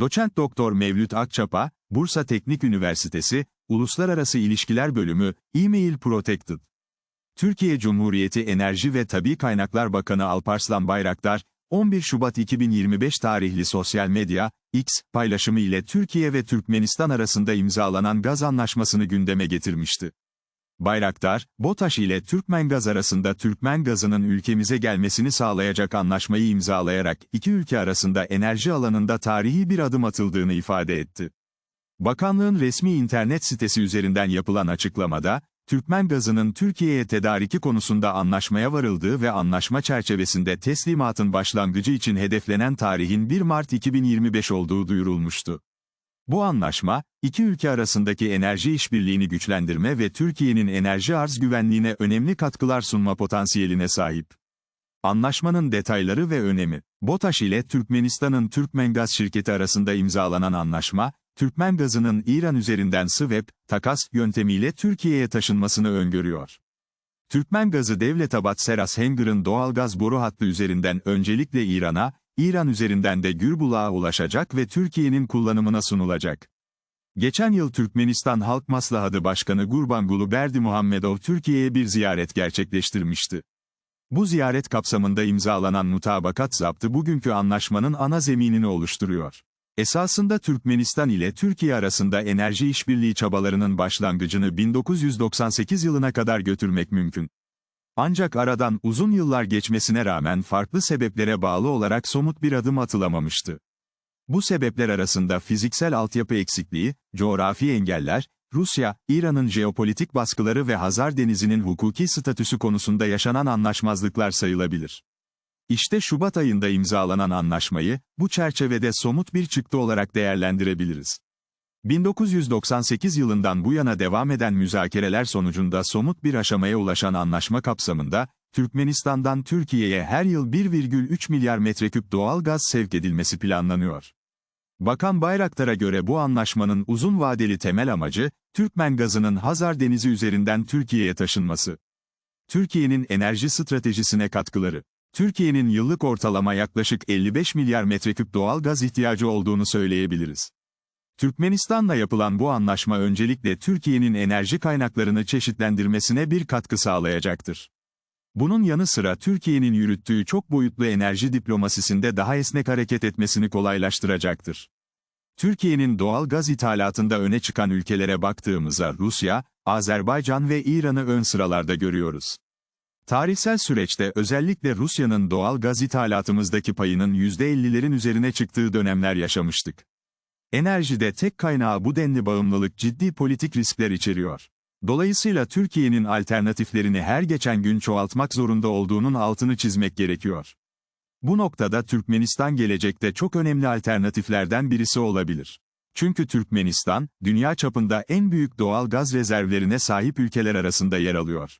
Doçent Doktor Mevlüt Akçapa, Bursa Teknik Üniversitesi, Uluslararası İlişkiler Bölümü, E-Mail Protected. Türkiye Cumhuriyeti Enerji ve Tabi Kaynaklar Bakanı Alparslan Bayraktar, 11 Şubat 2025 tarihli sosyal medya, X, paylaşımı ile Türkiye ve Türkmenistan arasında imzalanan gaz anlaşmasını gündeme getirmişti. Bayraktar, BOTAŞ ile Türkmen Gaz arasında Türkmen gazının ülkemize gelmesini sağlayacak anlaşmayı imzalayarak iki ülke arasında enerji alanında tarihi bir adım atıldığını ifade etti. Bakanlığın resmi internet sitesi üzerinden yapılan açıklamada, Türkmen gazının Türkiye'ye tedariki konusunda anlaşmaya varıldığı ve anlaşma çerçevesinde teslimatın başlangıcı için hedeflenen tarihin 1 Mart 2025 olduğu duyurulmuştu. Bu anlaşma, iki ülke arasındaki enerji işbirliğini güçlendirme ve Türkiye'nin enerji arz güvenliğine önemli katkılar sunma potansiyeline sahip. Anlaşmanın detayları ve önemi, BOTAŞ ile Türkmenistan'ın Türkmen Gaz şirketi arasında imzalanan anlaşma, Türkmen gazının İran üzerinden SWEP, takas yöntemiyle Türkiye'ye taşınmasını öngörüyor. Türkmen gazı Devletabat Seras Henger'ın doğalgaz boru hattı üzerinden öncelikle İran'a, İran üzerinden de Gürbulak'a ulaşacak ve Türkiye'nin kullanımına sunulacak. Geçen yıl Türkmenistan Halk Maslahatı Başkanı Gurbanguly Berdi Muhammedov Türkiye'ye bir ziyaret gerçekleştirmişti. Bu ziyaret kapsamında imzalanan mutabakat zaptı bugünkü anlaşmanın ana zeminini oluşturuyor. Esasında Türkmenistan ile Türkiye arasında enerji işbirliği çabalarının başlangıcını 1998 yılına kadar götürmek mümkün. Ancak aradan uzun yıllar geçmesine rağmen farklı sebeplere bağlı olarak somut bir adım atılamamıştı. Bu sebepler arasında fiziksel altyapı eksikliği, coğrafi engeller, Rusya, İran'ın jeopolitik baskıları ve Hazar Denizi'nin hukuki statüsü konusunda yaşanan anlaşmazlıklar sayılabilir. İşte Şubat ayında imzalanan anlaşmayı, bu çerçevede somut bir çıktı olarak değerlendirebiliriz. 1998 yılından bu yana devam eden müzakereler sonucunda somut bir aşamaya ulaşan anlaşma kapsamında, Türkmenistan'dan Türkiye'ye her yıl 1,3 milyar metreküp doğal gaz sevk edilmesi planlanıyor. Bakan Bayraktar'a göre bu anlaşmanın uzun vadeli temel amacı, Türkmen gazının Hazar Denizi üzerinden Türkiye'ye taşınması. Türkiye'nin enerji stratejisine katkıları. Türkiye'nin yıllık ortalama yaklaşık 55 milyar metreküp doğal gaz ihtiyacı olduğunu söyleyebiliriz. Türkmenistan'la yapılan bu anlaşma öncelikle Türkiye'nin enerji kaynaklarını çeşitlendirmesine bir katkı sağlayacaktır. Bunun yanı sıra Türkiye'nin yürüttüğü çok boyutlu enerji diplomasisinde daha esnek hareket etmesini kolaylaştıracaktır. Türkiye'nin doğal gaz ithalatında öne çıkan ülkelere baktığımızda Rusya, Azerbaycan ve İran'ı ön sıralarda görüyoruz. Tarihsel süreçte özellikle Rusya'nın doğal gaz ithalatımızdaki payının %50'lerin üzerine çıktığı dönemler yaşamıştık. Enerjide tek kaynağı bu denli bağımlılık ciddi politik riskler içeriyor. Dolayısıyla Türkiye'nin alternatiflerini her geçen gün çoğaltmak zorunda olduğunun altını çizmek gerekiyor. Bu noktada Türkmenistan gelecekte çok önemli alternatiflerden birisi olabilir. Çünkü Türkmenistan, dünya çapında en büyük doğal gaz rezervlerine sahip ülkeler arasında yer alıyor.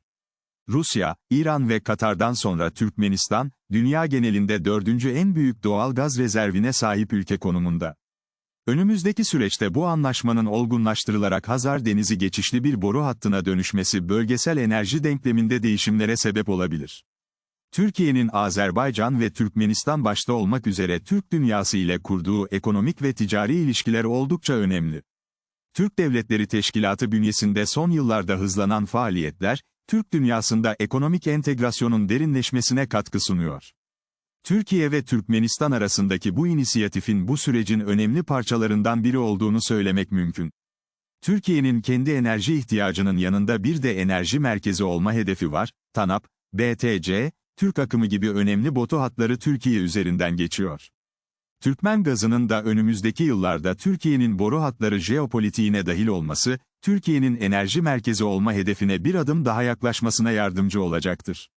Rusya, İran ve Katar'dan sonra Türkmenistan, dünya genelinde dördüncü en büyük doğal gaz rezervine sahip ülke konumunda. Önümüzdeki süreçte bu anlaşmanın olgunlaştırılarak Hazar Denizi geçişli bir boru hattına dönüşmesi bölgesel enerji denkleminde değişimlere sebep olabilir. Türkiye'nin Azerbaycan ve Türkmenistan başta olmak üzere Türk dünyası ile kurduğu ekonomik ve ticari ilişkiler oldukça önemli. Türk Devletleri Teşkilatı bünyesinde son yıllarda hızlanan faaliyetler, Türk dünyasında ekonomik entegrasyonun derinleşmesine katkı sunuyor. Türkiye ve Türkmenistan arasındaki bu inisiyatifin bu sürecin önemli parçalarından biri olduğunu söylemek mümkün. Türkiye'nin kendi enerji ihtiyacının yanında bir de enerji merkezi olma hedefi var, TANAP, BTC, Türk akımı gibi önemli botu hatları Türkiye üzerinden geçiyor. Türkmen gazının da önümüzdeki yıllarda Türkiye'nin boru hatları jeopolitiğine dahil olması, Türkiye'nin enerji merkezi olma hedefine bir adım daha yaklaşmasına yardımcı olacaktır.